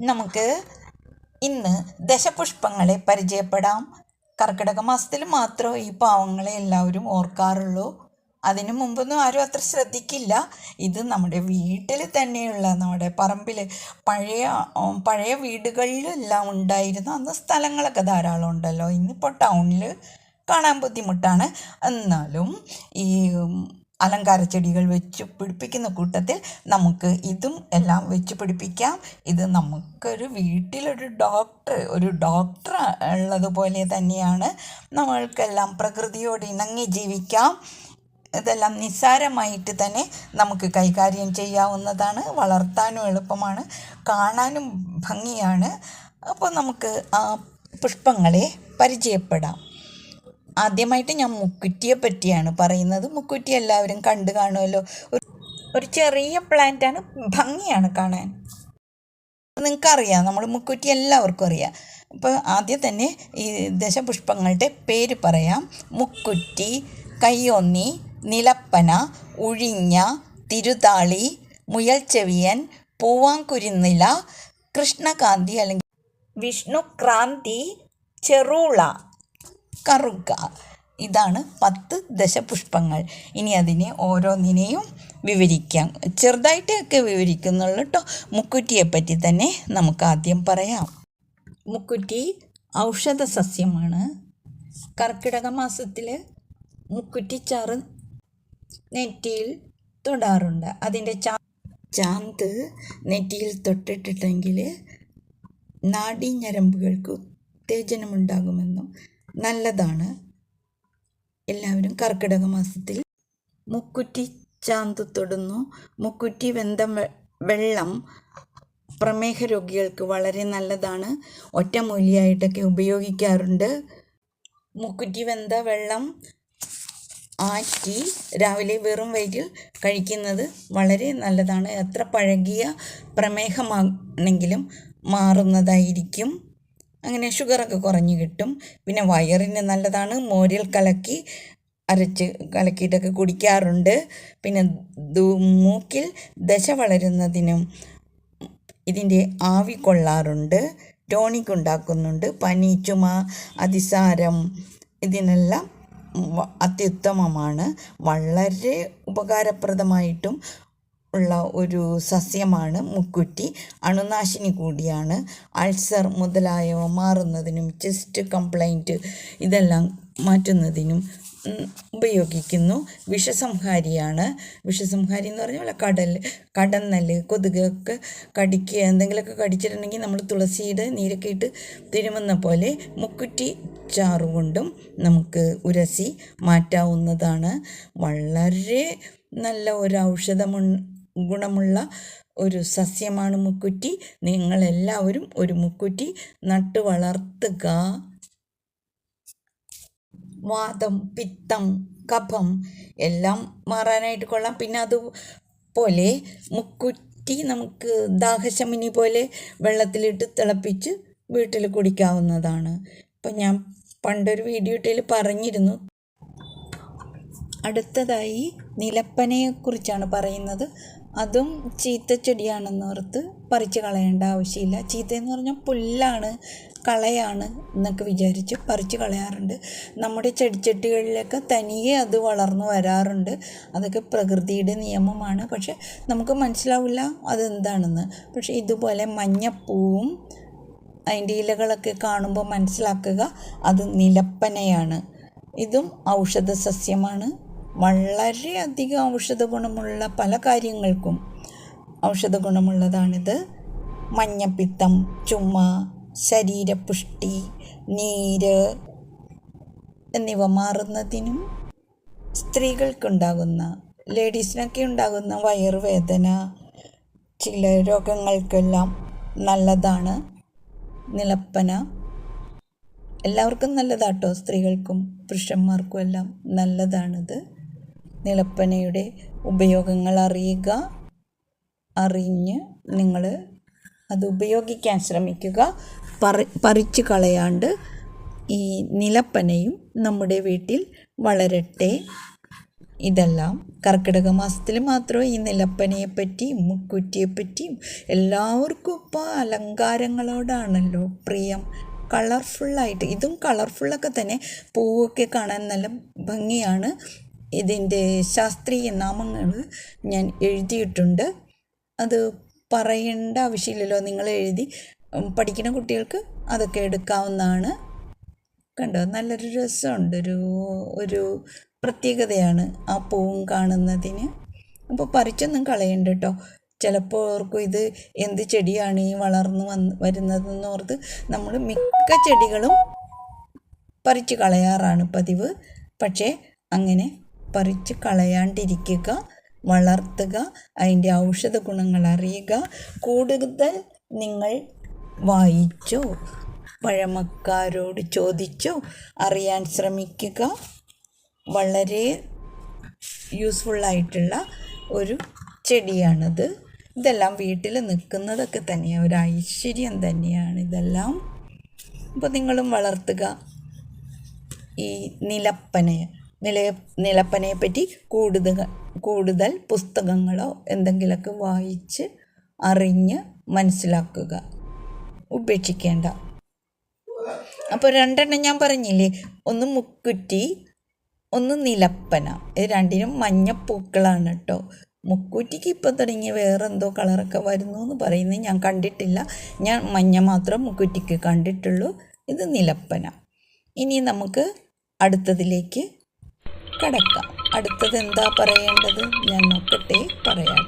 നമുക്ക് ഇന്ന് ദശപുഷ്പങ്ങളെ പരിചയപ്പെടാം. കർക്കിടക മാസത്തിൽ മാത്രമേ ഈ പാവങ്ങളെ എല്ലാവരും ഓർക്കാറുള്ളൂ. അതിനു മുമ്പൊന്നും ആരും അത്ര ശ്രദ്ധിക്കില്ല. ഇത് നമ്മുടെ വീട്ടിൽ തന്നെയുള്ള നമ്മുടെ പറമ്പിൽ പഴയ പഴയ വീടുകളിലെല്ലാം ഉണ്ടായിരുന്ന അന്ന് സ്ഥലങ്ങളൊക്കെ ധാരാളം ഉണ്ടല്ലോ. ഇന്നിപ്പോൾ ടൗണിൽ കാണാൻ ബുദ്ധിമുട്ടാണ്. എന്നാലും ഈ അലങ്കാര ചെടികൾ വെച്ച് പിടിപ്പിക്കുന്ന കൂട്ടത്തിൽ നമുക്ക് ഇതും എല്ലാം വെച്ച് പിടിപ്പിക്കാം. ഇത് നമുക്കൊരു വീട്ടിലൊരു ഡോക്ടർ ഒരു ഡോക്ടർ ഉള്ളതുപോലെ തന്നെയാണ്. നമ്മൾക്കെല്ലാം പ്രകൃതിയോട് ഇണങ്ങി ജീവിക്കാം. ഇതെല്ലാം നിസ്സാരമായിട്ട് തന്നെ നമുക്ക് കൈകാര്യം ചെയ്യാവുന്നതാണ്. വളർത്താനും എളുപ്പമാണ്. കാണാനും ഭംഗിയാണ്. അപ്പോൾ നമുക്ക് ആ പുഷ്പങ്ങളെ പരിചയപ്പെടാം. ആദ്യമായിട്ട് ഞാൻ മുക്കുറ്റിയെ പറ്റിയാണ് പറയുന്നത്. മുക്കുറ്റി എല്ലാവരും കണ്ടു കാണുമല്ലോ. ഒരു- ചെറിയ പ്ലാന്റാണ് ഭംഗിയാണ് കാണാൻ. നിങ്ങൾക്കറിയാം നമ്മൾ മുക്കുറ്റി എല്ലാവർക്കും അറിയാം. അപ്പോൾ ആദ്യം തന്നെ ഈ ദശപുഷ്പങ്ങളുടെ പേര് പറയാം. മുക്കുറ്റി കയ്യൊന്നി നിലപ്പന ഉഴിഞ്ഞ തിരുതാളി മുയൽച്ചെവിയൻ പൂവാങ്കുരുന്നില കൃഷ്ണകാന്തി അല്ലെങ്കിൽ വിഷ്ണുക്രാന്തി ചെറുള. കറുക ഇതാണ് പത്ത് ദശപുഷ്പങ്ങൾ. ഇനി അതിനെ ഓരോന്നിനെയും വിവരിക്കാം. ചെറുതായിട്ടൊക്കെ വിവരിക്കുന്നുള്ളൂ കേട്ടോ മുക്കുറ്റിയെ പറ്റി തന്നെ നമുക്ക് ആദ്യം പറയാം. മുക്കുറ്റി ഔഷധ സസ്യമാണ് കർക്കിടക മാസത്തിൽ മുക്കുറ്റിച്ചാറ് നെറ്റിയിൽ തൊടാറുണ്ട്. അതിന്റെ ചാ ചാന്ത് നെറ്റിയിൽ തൊട്ടിട്ടുണ്ടെങ്കിൽ നാഡീഞരമ്പുകൾക്ക് ഉത്തേജനമുണ്ടാകുമെന്നും നല്ലതാണ്. എല്ലാവരും കർക്കിടക മാസത്തിൽ മുക്കുറ്റി ചാന്ത് തൊടുന്നു. മുക്കുറ്റി വെന്ത വെള്ളം പ്രമേഹ രോഗികൾക്ക് വളരെ നല്ലതാണ്. ഒറ്റമൂലിയായിട്ടൊക്കെ ഉപയോഗിക്കാറുണ്ട്. മുക്കുറ്റി വെന്ത വെള്ളം ആറ്റി രാവിലെ വെറും വയറ്റിൽ കഴിക്കുന്നത് വളരെ നല്ലതാണ്. എത്ര പഴകിയ പ്രമേഹമാണെങ്കിലും മാറുന്നതായിരിക്കും. അങ്ങനെ ഷുഗറൊക്കെ കുറഞ്ഞ് കിട്ടും. പിന്നെ വയറിന് നല്ലതാണ്. മോരിൽ കലക്കി അരച്ച് കലക്കിയിട്ടൊക്കെ കുടിക്കാറുണ്ട്. പിന്നെ മൂക്കിൽ ദശ വളരുന്നതിനും ഇതിന്റെ ആവി കൊള്ളാറുണ്ട്. ടോണിക് ഉണ്ടാക്കുന്നുണ്ട്. പനി ചുമ അതിസാരം ഇതിനെല്ലാം അത്യുത്തമമാണ്. വളരെ ഉപകാരപ്രദമായിട്ടും ഉള്ള ഒരു സസ്യമാണ് മുക്കുറ്റി. അണുനാശിനി കൂടിയാണ്. അൾസർ മുതലായവ മാറുന്നതിനും ചെസ്റ്റ് കംപ്ലൈന്റ് ഇതെല്ലാം മാറ്റുന്നതിനും ഉപയോഗിക്കുന്നു. വിഷസംഹാരിയാണ്. വിഷസംഹാരി എന്ന് പറഞ്ഞാൽ കടൽ കടന്നൽ കൊതുകൊക്കെ കടിക്കുക എന്തെങ്കിലുമൊക്കെ കടിച്ചിട്ടുണ്ടെങ്കിൽ നമ്മൾ തുളസിയുടെ നീരൊക്കെ ഇട്ട് തിരുമുന്ന പോലെ മുക്കുറ്റി ചാറുകൊണ്ടും നമുക്ക് ഉരസി മാറ്റാവുന്നതാണ്. വളരെ നല്ല ഒരു ഔഷധമു ഗുണമുള്ള ഒരു സസ്യമാണ് മുക്കുറ്റി. നിങ്ങളെല്ലാവരും ഒരു മുക്കുറ്റി നട്ടു വളർത്തുക. വാദം പിത്തം കഫം എല്ലാം മാറാനായിട്ട് കൊള്ളാം. പിന്നെ അതുപോലെ മുക്കുറ്റി നമുക്ക് ദാഹശമിനി പോലെ വെള്ളത്തിലിട്ട് തിളപ്പിച്ച് വീട്ടിൽ കുടിക്കാവുന്നതാണ്. ഇപ്പം ഞാൻ പണ്ടൊരു വീഡിയോ ഇട്ടതിൽ പറഞ്ഞിരുന്നു. അടുത്തതായി നിലപ്പനയെക്കുറിച്ചാണ് പറയുന്നത്. അതും ചീത്തച്ചെടിയാണെന്നോർത്ത് പറിച്ച് കളയേണ്ട ആവശ്യമില്ല. ചീത്ത എന്ന് പറഞ്ഞാൽ പുല്ലാണ് കളയാണ് എന്നൊക്കെ വിചാരിച്ച് പറിച്ച് കളയാറുണ്ട്. നമ്മുടെ ചെടിച്ചട്ടികളിലൊക്കെ തനിയെ അത് വളർന്നു വരാറുണ്ട്. അതൊക്കെ പ്രകൃതിയുടെ നിയമമാണ്. പക്ഷെ നമുക്ക് മനസ്സിലാവില്ല അതെന്താണെന്ന്. പക്ഷെ ഇതുപോലെ മഞ്ഞപ്പൂവും അതിന്റെ ഇലകളൊക്കെ കാണുമ്പോൾ മനസ്സിലാക്കുക അത് നിലപ്പനയാണ്. ഇതും ഔഷധ സസ്യമാണ് വളരെയധികം ഔഷധ ഗുണമുള്ള പല കാര്യങ്ങൾക്കും ഔഷധ ഗുണമുള്ളതാണിത്. മഞ്ഞപ്പിത്തം ചുമ ശരീരപുഷ്ടി നീര് എന്നിവ മാറുന്നതിനും സ്ത്രീകൾക്കുണ്ടാകുന്ന ലേഡീസിനൊക്കെ ഉണ്ടാകുന്ന വയറുവേദന ചില രോഗങ്ങൾക്കെല്ലാം നല്ലതാണ്. നിലപ്പന എല്ലാവർക്കും നല്ലതാട്ടോ. സ്ത്രീകൾക്കും പുരുഷന്മാർക്കും എല്ലാം നല്ലതാണിത്. നിലപ്പനയുടെ ഉപയോഗങ്ങൾ അറിയുക അറിഞ്ഞ് നിങ്ങൾ അത് ഉപയോഗിക്കാൻ ശ്രമിക്കുക. പറി പറിച്ചു കളയാണ്ട് ഈ നിലപ്പനയും നമ്മുടെ വീട്ടിൽ വളരട്ടെ. ഇതെല്ലാം കർക്കിടക മാസത്തിൽ മാത്രമേ ഈ നിലപ്പനയെപ്പറ്റിയും മുക്കുറ്റിയെപ്പറ്റിയും എല്ലാവർക്കും ഇപ്പോൾ അലങ്കാരങ്ങളോടാണല്ലോ പ്രിയം. കളർഫുള്ളായിട്ട് ഇതും കളർഫുള്ളൊക്കെ തന്നെ പൂവൊക്കെ കാണാൻ നല്ല ഭംഗിയാണ്. ഇതിന്റെ ശാസ്ത്രീയ നാമങ്ങൾ ഞാൻ എഴുതിയിട്ടുണ്ട്. അത് പറയേണ്ട ആവശ്യമില്ലല്ലോ. നിങ്ങൾ എഴുതി പഠിക്കുന്ന കുട്ടികൾക്ക് അതൊക്കെ എടുക്കാവുന്നതാണ്. കണ്ടോ? നല്ലൊരു രസമുണ്ട്. ഒരു ഒരു പ്രത്യേകതയാണ് ആ പൂവും കാണുന്നതിന്. അപ്പോൾ പറിച്ചൊന്നും കളയണ്ട കേട്ടോ. ചിലപ്പോൾ ഓർക്കും ഇത് എന്ത് ചെടിയാണ് ഈ വളർന്നു വന്ന് വരുന്നതെന്ന് ഓർത്ത് നമ്മൾ മിക്ക ചെടികളും പറിച്ച് കളയാറാണ് പതിവ്. പക്ഷേ അങ്ങനെ പറിച്ച് കളയാണ്ടിരിക്കുക വളർത്തുക അതിന്റെ ഔഷധ ഗുണങ്ങൾ അറിയുക. കൂടുതൽ നിങ്ങൾ വായിച്ചോ പഴമക്കാരോട് ചോദിച്ചോ അറിയാൻ ശ്രമിക്കുക. വളരെ യൂസ്ഫുള്ളായിട്ടുള്ള ഒരു ചെടിയാണിത്. ഇതെല്ലാം വീട്ടിൽ നിൽക്കുന്നതൊക്കെ തന്നെയാണ് ഒരു ഐശ്വര്യം തന്നെയാണ് ഇതെല്ലാം. അപ്പോൾ നിങ്ങളും വളർത്തുക. ഈ നിലപ്പനയെ. നില നിലപ്പനയെ പറ്റി കൂടുതൽ കൂടുതൽ പുസ്തകങ്ങളോ എന്തെങ്കിലുമൊക്കെ വായിച്ച് അറിഞ്ഞ് മനസ്സിലാക്കുക. ഉപേക്ഷിക്കേണ്ട. അപ്പോൾ രണ്ടെണ്ണം ഞാൻ പറഞ്ഞില്ലേ? ഒന്ന് മുക്കുറ്റി ഒന്ന് നിലപ്പന. ഇത് രണ്ടിനും മഞ്ഞപ്പൂക്കളാണ് കേട്ടോ. മുക്കൂറ്റിക്ക് ഇപ്പം തുടങ്ങി വേറെ എന്തോ കളറൊക്കെ വരുന്നു എന്ന് പറയുന്നത് ഞാൻ കണ്ടിട്ടില്ല. ഞാൻ മഞ്ഞ മാത്രം മുക്കുറ്റിക്ക് കണ്ടിട്ടുള്ളൂ. ഇത് നിലപ്പന. ഇനി നമുക്ക് അടുത്തതിലേക്ക് കടക്കാം. അടുത്തത് എന്താ പറയേണ്ടത്? ഞാൻ നോക്കട്ടെ പറയാം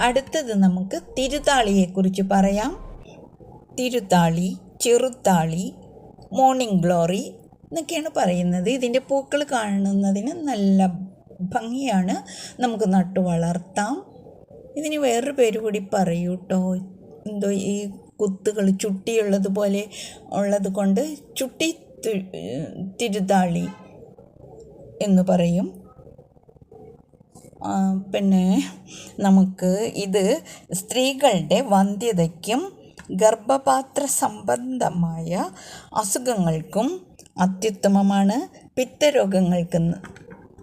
അടുത്തത് നമുക്ക് തിരുതാളിയെക്കുറിച്ച് പറയാം. തിരുത്താളി ചെറുത്താളി മോർണിംഗ് ഗ്ലോറി എന്നൊക്കെയാണ് പറയുന്നത്. ഇതിന്റെ പൂക്കൾ കാണുന്നതിന് നല്ല ഭംഗിയാണ്. നമുക്ക് നട്ടു വളർത്താം. ഇതിന് വേറൊരു പേര് കൂടി പറയൂ കേട്ടോ. എന്തോ ഈ കുത്തുകൾ ചുട്ടിയുള്ളതുപോലെ ഉള്ളത് കൊണ്ട് ചുട്ടി തിരുതാളി. എന്ന് പറയും. പിന്നെ നമുക്ക് ഇത് സ്ത്രീകളുടെ വന്ധ്യതയ്ക്കും ഗർഭപാത്ര സംബന്ധമായ അസുഖങ്ങൾക്കും അത്യുത്തമമാണ്. പിത്തരോഗങ്ങൾക്ക്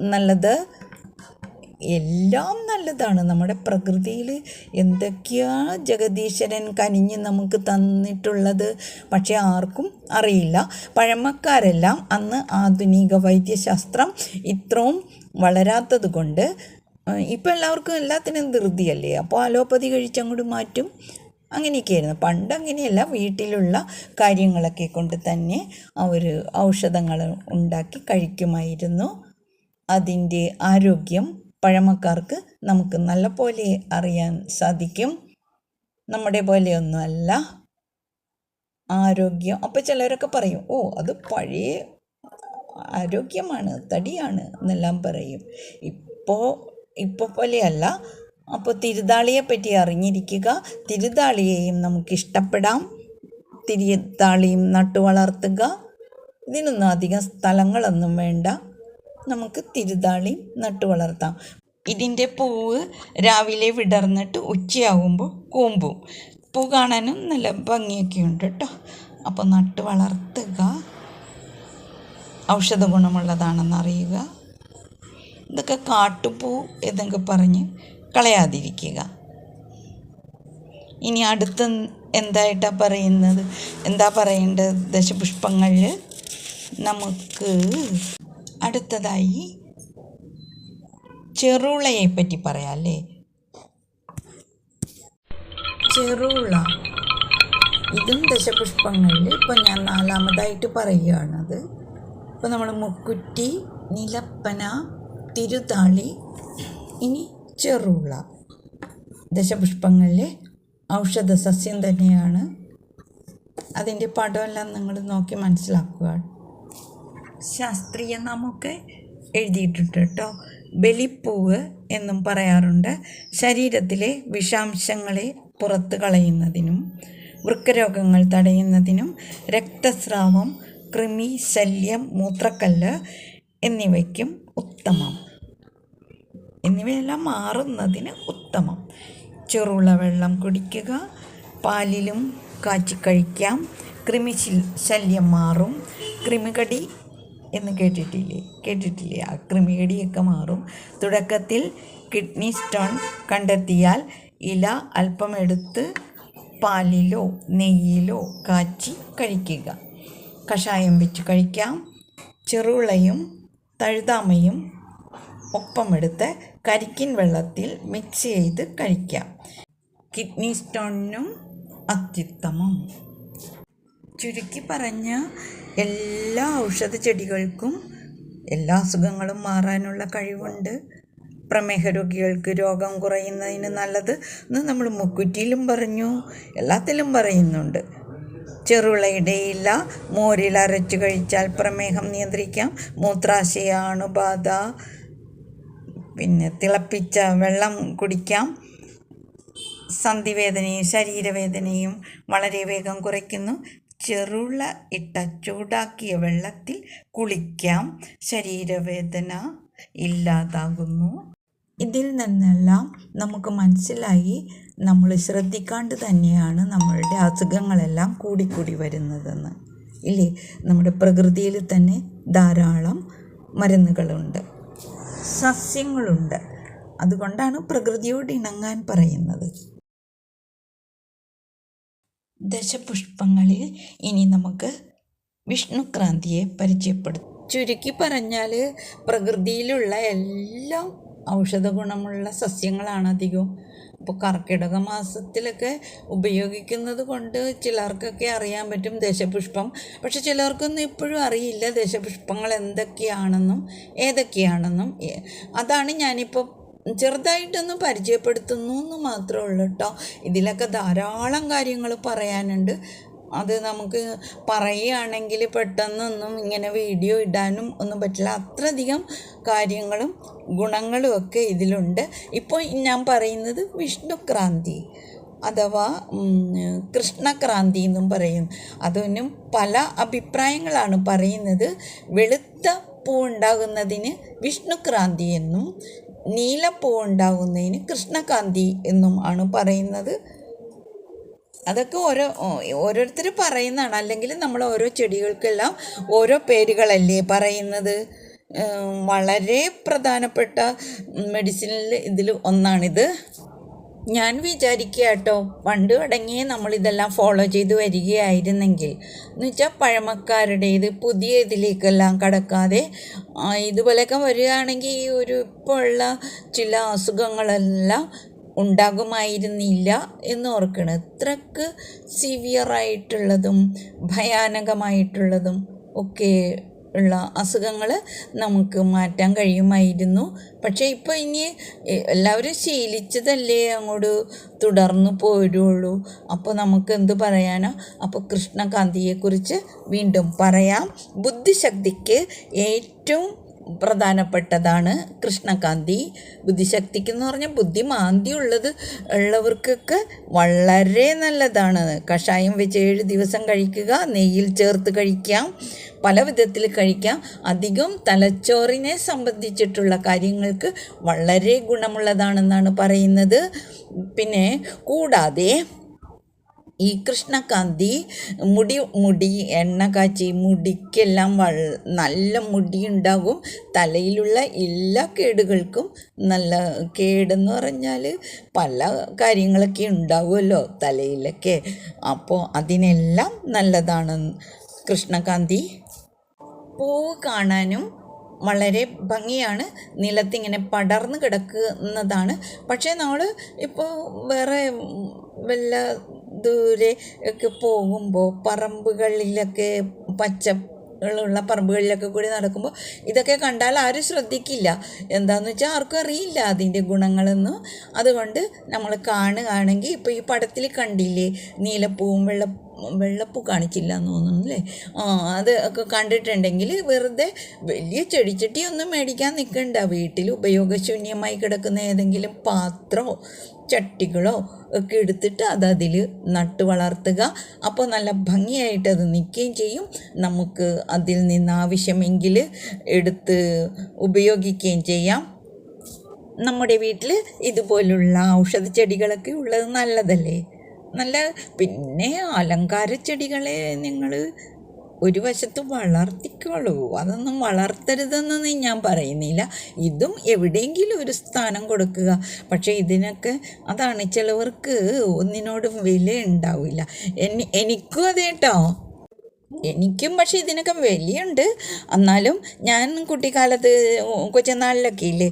നല്ലത് എല്ലാം നല്ലതാണ്. നമ്മുടെ പ്രകൃതിയിൽ എന്തൊക്കെയാ ജഗദീശ്വരൻ കനിഞ്ഞ് നമുക്ക് തന്നിട്ടുള്ളത്? പക്ഷേ ആർക്കും അറിയില്ല. പഴമക്കാരെല്ലാം അന്ന് ആധുനിക വൈദ്യശാസ്ത്രം ഇത്രയും വളരാത്തത് കൊണ്ട് ഇപ്പം എല്ലാവർക്കും എല്ലാത്തിനും ധൃതിയല്ലേ? അപ്പോൾ അലോപ്പതി കഴിച്ചങ്ങോട്ട് മാറ്റും. അങ്ങനെയൊക്കെയായിരുന്നു. പണ്ട് അങ്ങനെയല്ല. വീട്ടിലുള്ള കാര്യങ്ങളൊക്കെ കൊണ്ട് തന്നെ അവർ ഔഷധങ്ങൾ ഉണ്ടാക്കി കഴിക്കുമായിരുന്നു. അതിന്റെ ആരോഗ്യം പഴമക്കാർക്ക് നമുക്ക് നല്ല പോലെ അറിയാൻ സാധിക്കും. നമ്മുടെ പോലെയൊന്നുമല്ല. ആരോഗ്യം. അപ്പോൾ ചിലരൊക്കെ പറയും ഓ അത് പഴയ ആരോഗ്യമാണ് തടിയാണ് എന്നെല്ലാം പറയും. ഇപ്പോൾ ഇപ്പോൾ പോലെയല്ല. അപ്പോൾ തിരുതാളിയെ പറ്റി അറിഞ്ഞിരിക്കുക. തിരുതാളിയെയും നമുക്കിഷ്ടപ്പെടാം തിരുതാളിയും നട്ടു വളർത്തുക ഇതിനൊന്നും അധികം സ്ഥലങ്ങളൊന്നും വേണ്ട. നമുക്ക് തിരുതാളി നട്ടു വളർത്താം. ഇതിന്റെ പൂവ് രാവിലെ വിടർന്നിട്ട് ഉച്ചയാകുമ്പോൾ കൂമ്പും. പൂ കാണാനും നല്ല ഭംഗിയൊക്കെ ഉണ്ട് കേട്ടോ അപ്പോൾ നട്ട് വളർത്തുക. ഔഷധ ഗുണമുള്ളതാണെന്ന് അറിയുക ഇതൊക്കെ കാട്ടുപൂ എന്നൊക്കെ പറഞ്ഞ് കളയാതിരിക്കുക. ഇനി അടുത്ത എന്തായിട്ടാ പറയുന്നത്? എന്താ പറയേണ്ടത്? ദശപുഷ്പങ്ങളിൽ നമുക്ക് അടുത്തതായി ചെറുളയെ പറ്റി പറയാം അല്ലേ? ചെറുള. ഇതും ദശപുഷ്പങ്ങളിൽ ഇപ്പം ഞാൻ നാലാമതായിട്ട് പറയുകയാണത് ഇപ്പം നമ്മൾ മുക്കുറ്റി നിലപ്പന തിരുതാളി ഇനി ചെറുള. ദശപുഷ്പങ്ങളിലെ ഔഷധ സസ്യം തന്നെയാണ്. അതിന്റെ പടമെല്ലാം നിങ്ങൾ നോക്കി മനസ്സിലാക്കുക. ശാസ്ത്രീയ നാമൊക്കെ എഴുതിയിട്ടുണ്ട് കേട്ടോ. ബലിപ്പൂവ് എന്നും പറയാറുണ്ട്. ശരീരത്തിലെ വിഷാംശങ്ങളെ പുറത്തു കളയുന്നതിനും വൃക്കരോഗങ്ങൾ തടയുന്നതിനും രക്തസ്രാവം കൃമി ശല്യം മൂത്രക്കല്ല് എന്നിവയ്ക്കും ഉത്തമം. എന്നിവയെല്ലാം മാറുന്നതിന് ഉത്തമം. ചെറുള്ള വെള്ളം കുടിക്കുക പാലിലും കാച്ചി കഴിക്കാം. കൃമി ശല്യം മാറും. കൃമികടി എന്ന് കേട്ടിട്ടില്ലേ? കേട്ടിട്ടില്ലേ? ആ ക്രിമേടിയൊക്കെ മാറും. തുടക്കത്തിൽ കിഡ്നി സ്റ്റോൺ കണ്ടെത്തിയാൽ ഇല അല്പം എടുത്ത് പാലിലോ നെയ്യിലോ കാച്ചി കഴിക്കുക. കഷായം വെച്ച് കഴിക്കാം. ചെറുളയും തഴുതാമയും ഒപ്പമെടുത്ത് കരിക്കിൻ വെള്ളത്തിൽ മിക്സ് ചെയ്ത് കഴിക്കാം. കിഡ്നി സ്റ്റോണിനും അത്യുത്തമം. ചുരുക്കി പറഞ്ഞ എല്ലാ ഔഷധ ചെടികൾക്കും എല്ലാ അസുഖങ്ങളും മാറാനുള്ള കഴിവുണ്ട്. പ്രമേഹ രോഗികൾക്ക് രോഗം കുറയുന്നതിന് നല്ലത് എന്ന് നമ്മൾ മുക്കുറ്റിയിലും പറഞ്ഞു എല്ലാത്തിലും പറയുന്നുണ്ട്. ചെറുളയിടയില്ല മോരിൽ അരച്ചു കഴിച്ചാൽ പ്രമേഹം നിയന്ത്രിക്കാം. മൂത്രാശയ അണുബാധ പിന്നെ തിളപ്പിച്ച വെള്ളം കുടിക്കാം. സന്ധിവേദനയും ശരീരവേദനയും വളരെ വേഗം കുറയ്ക്കുന്നു. ചെറുള ഇട്ട ചൂടാക്കിയ വെള്ളത്തിൽ കുളിക്കാം. ശരീരവേദന ഇല്ലാതാകുന്നു. ഇതിൽ നിന്നെല്ലാം നമുക്ക് മനസ്സിലായി നമ്മൾ ശ്രദ്ധിക്കാണ്ട് തന്നെയാണ് നമ്മളുടെ അസുഖങ്ങളെല്ലാം കൂടിക്കൂടി വരുന്നതെന്ന്. ഇല്ലേ? നമ്മുടെ പ്രകൃതിയിൽ തന്നെ ധാരാളം മരുന്നുകളുണ്ട്. സസ്യങ്ങളുണ്ട്. അതുകൊണ്ടാണ് പ്രകൃതിയോട് ഇണങ്ങാൻ പറയുന്നത്. ദശപുഷ്പങ്ങളിൽ ഇനി നമുക്ക് വിഷ്ണുക്രാന്തിയെ പരിചയപ്പെടും ചുരുക്കി പറഞ്ഞാൽ പ്രകൃതിയിലുള്ള എല്ലാം ഔഷധ ഗുണമുള്ള സസ്യങ്ങളാണ് അധികവും. ഇപ്പോൾ കർക്കിടക മാസത്തിലൊക്കെ ഉപയോഗിക്കുന്നത് കൊണ്ട് ചിലർക്കൊക്കെ അറിയാൻ പറ്റും ദശപുഷ്പം. പക്ഷെ ചിലർക്കൊന്നും ഇപ്പോഴും അറിയില്ല ദശപുഷ്പങ്ങൾ എന്തൊക്കെയാണെന്നും ഏതൊക്കെയാണെന്നും. അതാണ് ഞാനിപ്പോൾ ചെറുതായിട്ടൊന്ന് പരിചയപ്പെടുത്തുന്നു എന്ന് മാത്രമേ ഉള്ളൂ കേട്ടോ ഇതിലൊക്കെ ധാരാളം കാര്യങ്ങൾ പറയാനുണ്ട്. അത് നമുക്ക് പറയുകയാണെങ്കിൽ പെട്ടെന്നൊന്നും ഇങ്ങനെ വീഡിയോ ഇടാനും ഒന്നും പറ്റില്ല. അത്രയധികം കാര്യങ്ങളും ഗുണങ്ങളും ഒക്കെ ഇതിലുണ്ട്. ഇപ്പോൾ ഞാൻ പറയുന്നത് വിഷ്ണുക്രാന്തി അഥവാ കൃഷ്ണക്രാന്തി എന്നും പറയും. അതൊന്നും പല അഭിപ്രായങ്ങളാണ് പറയുന്നത്. വെളുത്ത പൂ ഉണ്ടാകുന്നതിന് വിഷ്ണുക്രാന്തി എന്നും നീലപ്പൂ ഉണ്ടാകുന്നതിന് കൃഷ്ണകാന്തി എന്നും ആണ് പറയുന്നത്. അതൊക്കെ ഓരോ ഓരോരുത്തർ പറയുന്നതാണ്. അല്ലെങ്കിൽ നമ്മൾ ഓരോ ചെടികൾക്കെല്ലാം ഓരോ പേരുകളല്ലേ പറയുന്നത്. വളരെ പ്രധാനപ്പെട്ട മെഡിസിനിൽ ഇതിൽ ഒന്നാണിത്. ഞാൻ വിചാരിക്കുക കേട്ടോ പണ്ട് തുടങ്ങിയേ നമ്മളിതെല്ലാം ഫോളോ ചെയ്ത് വരികയായിരുന്നെങ്കിൽ. എന്നുവെച്ചാൽ പഴമക്കാരുടെ പഴമക്കാരുടേത് പുതിയ ഇതിലേക്കെല്ലാം കടക്കാതെ ഇതുപോലെയൊക്കെ വരികയാണെങ്കിൽ ഈ ഒരു ഇപ്പോൾ ഉള്ള ചില അസുഖങ്ങളെല്ലാം ഉണ്ടാകുമായിരുന്നില്ല എന്ന് ഓർക്കണം. ഇത്രക്ക് സിവിയറായിട്ടുള്ളതും ഭയാനകമായിട്ടുള്ളതും ഒക്കെ ഉള്ള അസുഖങ്ങൾ നമുക്ക് മാറ്റാൻ കഴിയുമായിരുന്നു. പക്ഷേ ഇപ്പോൾ ഇനി എല്ലാവരും ശീലിച്ചതല്ലേ അങ്ങോട്ട് തുടർന്ന് പോരുള്ളൂ? അപ്പോൾ നമുക്ക് എന്ത് പറയാനോ? അപ്പോൾ കൃഷ്ണകാന്തിയെക്കുറിച്ച് വീണ്ടും പറയാം. ബുദ്ധിശക്തിക്ക് ഏറ്റവും പ്രധാനപ്പെട്ടതാണ് കൃഷ്ണകാന്തി. ബുദ്ധിശക്തിക്ക് എന്ന് പറഞ്ഞാൽ ബുദ്ധിമാന്തി ഉള്ളത് ഉള്ളവർക്കൊക്കെ വളരെ നല്ലതാണ്. കഷായം വെച്ച് ഏഴ് ദിവസം കഴിക്കുക നെയ്യിൽ ചേർത്ത് കഴിക്കാം പല വിധത്തിൽ കഴിക്കാം. അധികം തലച്ചോറിനെ സംബന്ധിച്ചിട്ടുള്ള കാര്യങ്ങൾക്ക് വളരെ ഗുണമുള്ളതാണെന്നാണ് പറയുന്നത്. പിന്നെ കൂടാതെ ഈ കൃഷ്ണകാന്തി മുടി മുടി എണ്ണ കാച്ചി മുടിക്കെല്ലാം നല്ല മുടി ഉണ്ടാകും തലയിലുള്ള എല്ലാ കേടുകൾക്കും നല്ല കേടെന്ന് പറഞ്ഞാൽ പല കാര്യങ്ങളൊക്കെ ഉണ്ടാവുമല്ലോ തലയിലൊക്കെ. അപ്പോൾ അതിനെല്ലാം നല്ലതാണ് കൃഷ്ണകാന്തി. പൂവ് കാണാനും വളരെ ഭംഗിയാണ്. നിലത്തിങ്ങനെ പടർന്നു കിടക്കുന്നതാണ്. പക്ഷേ നമ്മൾ ഇപ്പോൾ വേറെ വല്ല ദൂരെ ഒക്കെ പോകുമ്പോൾ പറമ്പുകളിലൊക്കെ പച്ച ഉള്ള പറമ്പുകളിലൊക്കെ കൂടി നടക്കുമ്പോൾ ഇതൊക്കെ കണ്ടാൽ ആരും ശ്രദ്ധിക്കില്ല. എന്താണെന്ന് വെച്ചാൽ ആർക്കും അറിയില്ല അതിന്റെ ഗുണങ്ങളൊന്നും. അതുകൊണ്ട് നമ്മൾ കാണുകയാണെങ്കിൽ ഇപ്പോൾ ഈ പടത്തിൽ കണ്ടില്ലേ നീലപ്പൂവും വെള്ള വെള്ളപ്പൂ കാണിച്ചില്ല എന്ന് തോന്നുന്നു അല്ലേ ആ അത് ഒക്കെ കണ്ടിട്ടുണ്ടെങ്കിൽ വെറുതെ വലിയ ചെടിച്ചട്ടിയൊന്നും മേടിക്കാൻ നിൽക്കണ്ട. വീട്ടിൽ ഉപയോഗശൂന്യമായി കിടക്കുന്ന ഏതെങ്കിലും പാത്രമോ ചട്ടികളോ ഒക്കെ എടുത്തിട്ട് അത് അതിൽ നട്ടു വളർത്തുക. അപ്പോൾ നല്ല ഭംഗിയായിട്ട് അത് നിൽക്കുകയും ചെയ്യും. നമുക്ക് അതിൽ നിന്ന് ആവശ്യമെങ്കിൽ എടുത്ത് ഉപയോഗിക്കുകയും ചെയ്യാം. നമ്മുടെ വീട്ടിൽ ഇതുപോലുള്ള ഔഷധ ചെടികളൊക്കെ ഉള്ളത് നല്ലതല്ലേ? നല്ല പിന്നെ അലങ്കാര ചെടികളെ നിങ്ങൾ ഒരു വശത്ത് വളർത്തിക്കോളൂ. അതൊന്നും വളർത്തരുതെന്നൊന്നും ഞാൻ പറയുന്നില്ല. ഇതും എവിടെയെങ്കിലും ഒരു സ്ഥാനം കൊടുക്കുക. പക്ഷേ ഇതിനൊക്കെ അതാണ് ചിലവർക്ക് ഒന്നിനോടും വില ഉണ്ടാവില്ല എനി എനിക്കും അതെ കേട്ടോ എനിക്കും പക്ഷേ ഇതിനൊക്കെ വിലയുണ്ട്. എന്നാലും ഞാൻ കുട്ടിക്കാലത്ത് കൊച്ചുനാളിലൊക്കെ ഇല്ലേ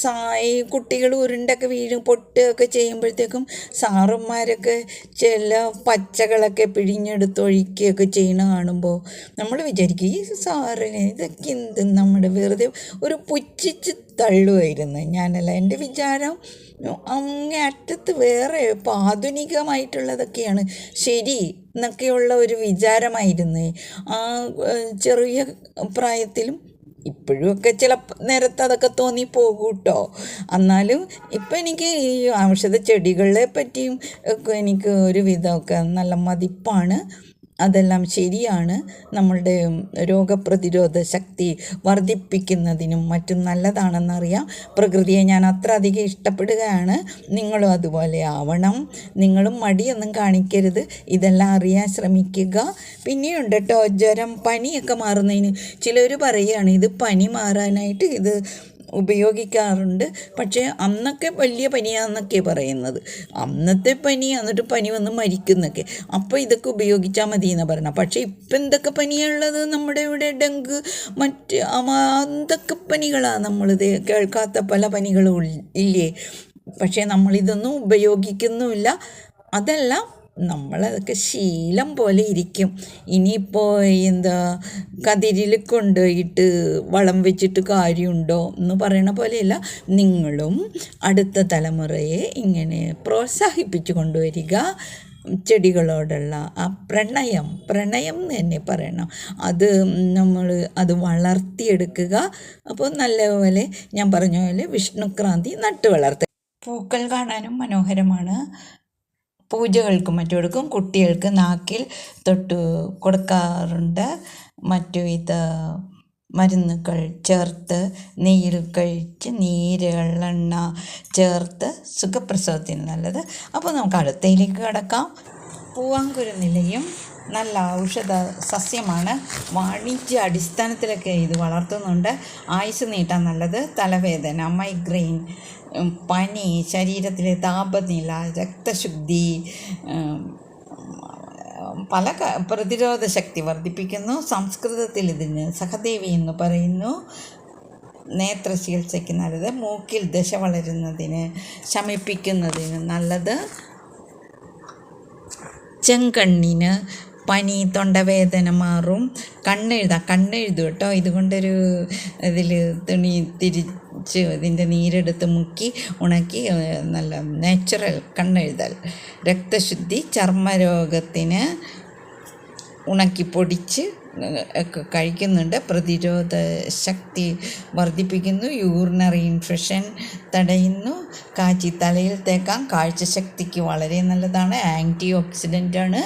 സായി കുട്ടികൾ ഉരുണ്ടൊക്കെ വീഴും പൊട്ടുകയൊക്കെ ചെയ്യുമ്പോഴത്തേക്കും സാറുമാരൊക്കെ ചില പച്ചകളൊക്കെ പിഴിഞ്ഞെടുത്ത് ഒഴിക്കുകയൊക്കെ ചെയ്യണ കാണുമ്പോൾ നമ്മൾ വിചാരിക്കും ഈ സാറിന് ഇതൊക്കെ എന്ത് നമ്മുടെ വെറുതെ ഒരു പുച്ഛിച്ച് തള്ളുമായിരുന്നു ഞാനല്ല എന്റെ വിചാരം അങ്ങേ അറ്റത്ത് വേറെ ഇപ്പോൾ ആധുനികമായിട്ടുള്ളതൊക്കെയാണ്. ശരി എന്നൊക്കെയുള്ള ഒരു വിചാരമായിരുന്നു. ആ ചെറിയ പ്രായത്തിലും ഇപ്പോഴുമൊക്കെ ചില നേരത്തെ അതൊക്കെ തോന്നി പോകും കേട്ടോ എന്നാലും ഇപ്പം എനിക്ക് ഈ ഔഷധ ചെടികളെ പറ്റിയും ഒക്കെ എനിക്ക് ഒരു വിധമൊക്കെ നല്ല മതിപ്പാണ്. അതെല്ലാം ശരിയാണ്. നമ്മളുടെ രോഗപ്രതിരോധ ശക്തി വർദ്ധിപ്പിക്കുന്നതിനും മറ്റും നല്ലതാണെന്നറിയാം. പ്രകൃതിയെ ഞാൻ അത്ര അധികം ഇഷ്ടപ്പെടുകയാണ്. നിങ്ങളും അതുപോലെ ആവണം. നിങ്ങളും മടിയൊന്നും കാണിക്കരുത്. ഇതെല്ലാം അറിയാൻ ശ്രമിക്കുക. പിന്നെയുണ്ട് കേട്ടോ ജ്വരം പനിയൊക്കെ മാറുന്നതിന് ചിലർ പറയുകയാണ് ഇത് പനി മാറാനായിട്ട് ഇത് ഉപയോഗിക്കാറുണ്ട്. പക്ഷേ അന്നൊക്കെ വലിയ പനിയാന്നൊക്കെ പറയുന്നത്. അന്നത്തെ പനി എന്നിട്ട് പനി വന്ന് മരിക്കുന്നൊക്കെ. അപ്പോൾ ഇതൊക്കെ ഉപയോഗിച്ചാൽ മതി എന്ന് പറഞ്ഞാൽ പക്ഷേ ഇപ്പം എന്തൊക്കെ പനിയുള്ളത് നമ്മുടെ ഇവിടെ ഡെങ്ക് മറ്റ് എന്തൊക്കെ പനികളാണ് നമ്മളിത് കേൾക്കാത്ത പല പനികളും ഇല്ലേ? പക്ഷേ നമ്മളിതൊന്നും ഉപയോഗിക്കുന്നുമില്ല. അതെല്ലാം നമ്മളതൊക്കെ ശീലം പോലെ ഇരിക്കും. ഇനിയിപ്പോൾ എന്താ കതിരിൽ കൊണ്ടുപോയിട്ട് വളം വെച്ചിട്ട് കാര്യമുണ്ടോ എന്ന് പറയണ പോലെയല്ല. നിങ്ങളും അടുത്ത തലമുറയെ ഇങ്ങനെ പ്രോത്സാഹിപ്പിച്ചു കൊണ്ടുവരിക. ചെടികളോടുള്ള ആ പ്രണയം പ്രണയം എന്ന് തന്നെ പറയണം. അത് നമ്മൾ അത് വളർത്തിയെടുക്കുക. അപ്പോൾ നല്ലപോലെ ഞാൻ പറഞ്ഞ പോലെ വിഷ്ണുക്രാന്തി നട്ടു വളർത്തുക പൂക്കൾ കാണാനും മനോഹരമാണ്. പൂജകൾക്കും മറ്റു കൊടുക്കും കുട്ടികൾക്ക് നാക്കിൽ തൊട്ട് കൊടുക്കാറുണ്ട്. മറ്റു ഇത് മരുന്നുകൾ ചേർത്ത് നെയ്യിൽ കഴിച്ച് നീര് എള്ളെണ്ണ ചേർത്ത് സുഖപ്രസവത്തിന് നല്ലത്. അപ്പോൾ നമുക്ക് അടുത്തയിലേക്ക് കിടക്കാം. പൂവാങ്കുരുനിലയും നല്ല ഔഷധ സസ്യമാണ്. വാണിജ്യ അടിസ്ഥാനത്തിലൊക്കെ ഇത് വളർത്തുന്നുണ്ട്. ആയുസ് നീട്ടാൻ നല്ലത് തലവേദന മൈഗ്രെയിൻ പനി ശരീരത്തിലെ താപനില രക്തശുദ്ധി പല പ്രതിരോധ ശക്തി വർദ്ധിപ്പിക്കുന്നു. സംസ്കൃതത്തിൽ ഇതിന് സഹദേവി എന്ന് പറയുന്നു. നേത്ര ചികിത്സയ്ക്ക് നല്ലത്. മൂക്കിൽ ദശ വളരുന്നതിന് ശമിപ്പിക്കുന്നതിന് നല്ലത്. ചെങ്കണ്ണിന് പനി തൊണ്ടവേദന മാറും. കണ്ണെഴുതാം. കണ്ണെഴുതും കേട്ടോ. ഇതുകൊണ്ടൊരു ഇതിൽ തുണി തിരിച്ച് ഇതിന്റെ നീരെടുത്ത് മുക്കി ഉണക്കി നല്ല നാച്ചുറൽ കണ്ണെഴുതൽ. രക്തശുദ്ധി ചർമ്മരോഗത്തിന് ഉണക്കി പൊടിച്ച് ഒക്കെ കഴിക്കുന്നുണ്ട്. പ്രതിരോധ ശക്തി വർദ്ധിപ്പിക്കുന്നു. യൂറിനറി ഇൻഫെക്ഷൻ തടയുന്നു. കാച്ചി തലയിൽ തേക്കാം. കാഴ്ചശക്തിക്ക് വളരെ നല്ലതാണ്. ആന്റി ഓക്സിഡന്റ് ആണ്.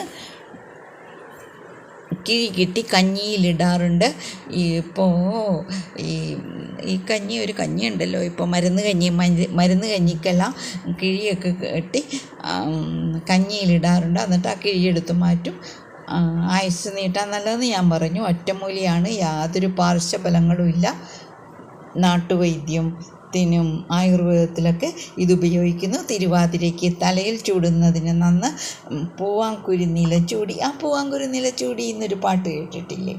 കിഴി കിട്ടി കഞ്ഞിയിലിടാറുണ്ട്. ഇപ്പോൾ ഈ ഈ കഞ്ഞി ഒരു കഞ്ഞി ഉണ്ടല്ലോ ഇപ്പോൾ മരുന്ന് കഞ്ഞി മരു- മരുന്ന് കഞ്ഞിക്കെല്ലാം കിഴിയൊക്കെ കെട്ടി കഞ്ഞിയിലിടാറുണ്ട്. എന്നിട്ട് ആ കിഴിയെടുത്ത് മാറ്റും. ആയുസ് നീട്ടാൻ നല്ലതെന്ന് ഞാൻ പറഞ്ഞു. ഒറ്റമൂലിയാണ്. യാതൊരു പാർശ്വഫലങ്ങളും ഇല്ല. നാട്ടുവൈദ്യത്തിനും ആയുർവേദത്തിലൊക്കെ ഇത് ഉപയോഗിക്കുന്നു തിരുവാതിരയ്ക്ക് തലയിൽ ചൂടുന്നതിന് നന്ന് പൂവാങ്കുരു നിലച്ചൂടി. ആ പൂവാങ്കുരു നിലച്ചൂടി എന്നൊരു പാട്ട് കേട്ടിട്ടില്ലേ?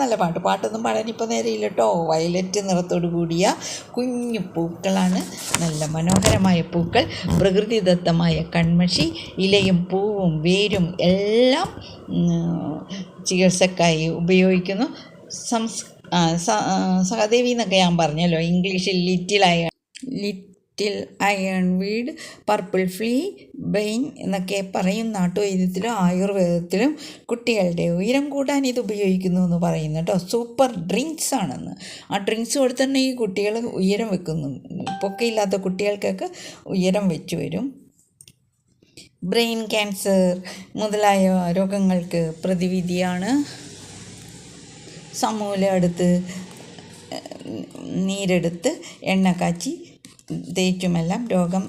നല്ല പാട്ട്. പാട്ടൊന്നും പാടാൻ ഇപ്പോൾ നേരെയില്ല കേട്ടോ വയലറ്റ് നിറത്തോടു കൂടിയ കുഞ്ഞു പൂക്കളാണ്. നല്ല മനോഹരമായ പൂക്കൾ. പ്രകൃതിദത്തമായ കൺമഷി. ഇലയും പൂവും വേരും എല്ലാം ചികിത്സക്കായി ഉപയോഗിക്കുന്നു. സംസ് ആ, സഹദേവി എന്നൊക്കെ ഞാൻ പറഞ്ഞല്ലോ. ഇംഗ്ലീഷിൽ little iron. Little ironweed purple fleabane എന്നൊക്കെ പറയും നാട്ടുവൈദ്യത്തിലും ആയുർവേദത്തിലും. കുട്ടികളുടെ ഉയരം കൂട്ടാൻ ഇത് ഉപയോഗിക്കുന്നു എന്ന് പറയുന്നു കേട്ടോ. സൂപ്പർ ഡ്രിങ്ക്സ് ആണെന്ന്. ആ ഡ്രിങ്ക്സ് കൊടുത്തിട്ടുണ്ടെങ്കിൽ കുട്ടികൾ ഉയരം വെക്കുന്നു. പൊക്കയില്ലാത്ത കുട്ടികൾക്കൊക്കെ ഉയരം വെച്ചു വരും. ബ്രെയിൻ ക്യാൻസർ മുതലായ രോഗങ്ങൾക്ക് പ്രതിവിധിയാണ്. സമൂലം എടുത്ത് നീരെടുത്ത് എണ്ണ കാച്ചി തേച്ചുമെല്ലാം രോഗം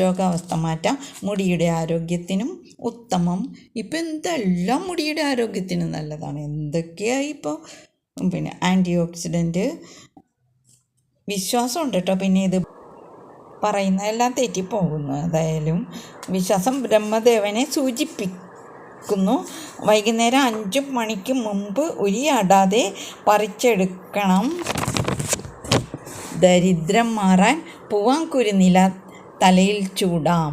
രോഗാവസ്ഥ മാറ്റാം. മുടിയുടെ ആരോഗ്യത്തിനും ഉത്തമം. ഇപ്പം എന്തെല്ലാം മുടിയുടെ ആരോഗ്യത്തിനും നല്ലതാണ്? എന്തൊക്കെയായി ഇപ്പോൾ പിന്നെ ആന്റി ഓക്സിഡന്റ് വിശ്വാസമുണ്ട് കേട്ടോ. പിന്നെ ഇത് പറയുന്നതെല്ലാം തെറ്റിപ്പോകുന്നു. അതായാലും വിശ്വാസം ബ്രഹ്മദേവനെ സൂചിപ്പിക്കുന്നു വൈകുന്നേരം അഞ്ച് മണിക്ക് മുമ്പ് ഉരിയാടാതെ പറിച്ചെടുക്കണം. ദരിദ്രം മാറാൻ പൂവാങ്കുരുനില തലയിൽ ചൂടാം.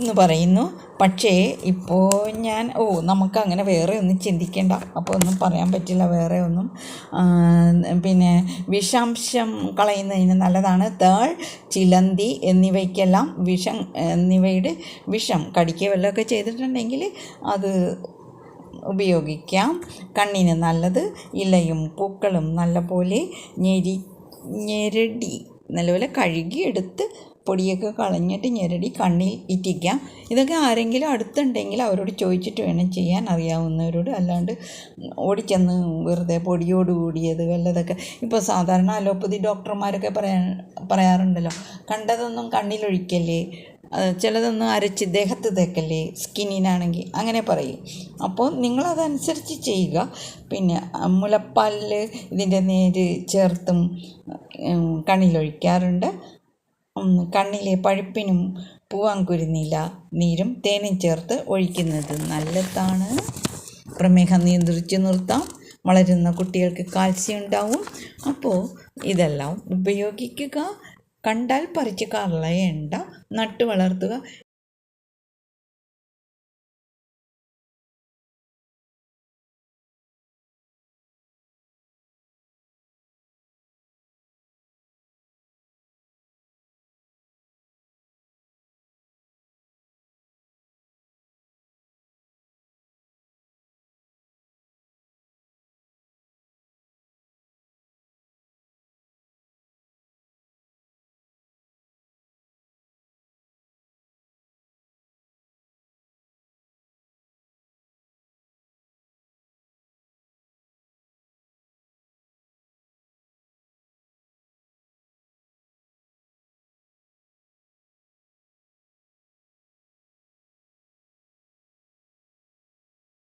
എന്ന് പറയുന്നു. പക്ഷേ ഇപ്പോൾ ഞാൻ ഓ നമുക്ക് അങ്ങനെ വേറെ ഒന്നും ചിന്തിക്കേണ്ട. അപ്പോൾ ഒന്നും പറയാൻ പറ്റില്ല വേറെ ഒന്നും. പിന്നെ വിഷാംശം കളയുന്നതിന് നല്ലതാണ്. തേൾ ചിലന്തി എന്നിവയ്ക്കെല്ലാം വിഷം എന്നിവയുടെ വിഷം കടിക്കുക വല്ലതൊക്കെ ചെയ്തിട്ടുണ്ടെങ്കിൽ അത് ഉപയോഗിക്കാം. കണ്ണിന് നല്ലത് ഇലയും പൂക്കളും നല്ലപോലെ ഞെരി ഞെരടി നല്ലപോലെ കഴുകിയെടുത്ത് പൊടിയൊക്കെ കളഞ്ഞിട്ട് ഞെരടി കണ്ണിൽ ഇറ്റിക്കാം. ഇതൊക്കെ ആരെങ്കിലും അടുത്തുണ്ടെങ്കിൽ അവരോട് ചോദിച്ചിട്ട് വേണം ചെയ്യാൻ അറിയാവുന്നവരോട്. അല്ലാണ്ട് ഓടിച്ചെന്ന് വെറുതെ പൊടിയോട് കൂടിയത് വല്ലതൊക്കെ. ഇപ്പോൾ സാധാരണ അലോപ്പതി ഡോക്ടർമാരൊക്കെ പറയാ പറയാറുണ്ടല്ലോ കണ്ടതൊന്നും കണ്ണിലൊഴിക്കല്ലേ? ചിലതൊന്നും അരച്ച് ദേഹത്ത് തേക്കല്ലേ? സ്കിന്നിനാണെങ്കിൽ അങ്ങനെ പറയും. അപ്പോൾ നിങ്ങളതനുസരിച്ച് ചെയ്യുക. പിന്നെ മുലപ്പാലിൽ ഇതിന്റെ നേര് ചേർത്തും കണ്ണിലൊഴിക്കാറുണ്ട്. കണ്ണിലെ പഴുപ്പിനും പൂവാങ്കുരുന്നില നീരും തേനും ചേർത്ത് ഒഴിക്കുന്നത് നല്ലതാണ്. പ്രമേഹം നിയന്ത്രിച്ച് നിർത്താം. വളരുന്ന കുട്ടികൾക്ക് കാൽസ്യം ഉണ്ടാവും. അപ്പോൾ ഇതെല്ലാം ഉപയോഗിക്കുക. കണ്ടാൽ പറിച്ച് കളയണ്ട. നട്ടു വളർത്തുക.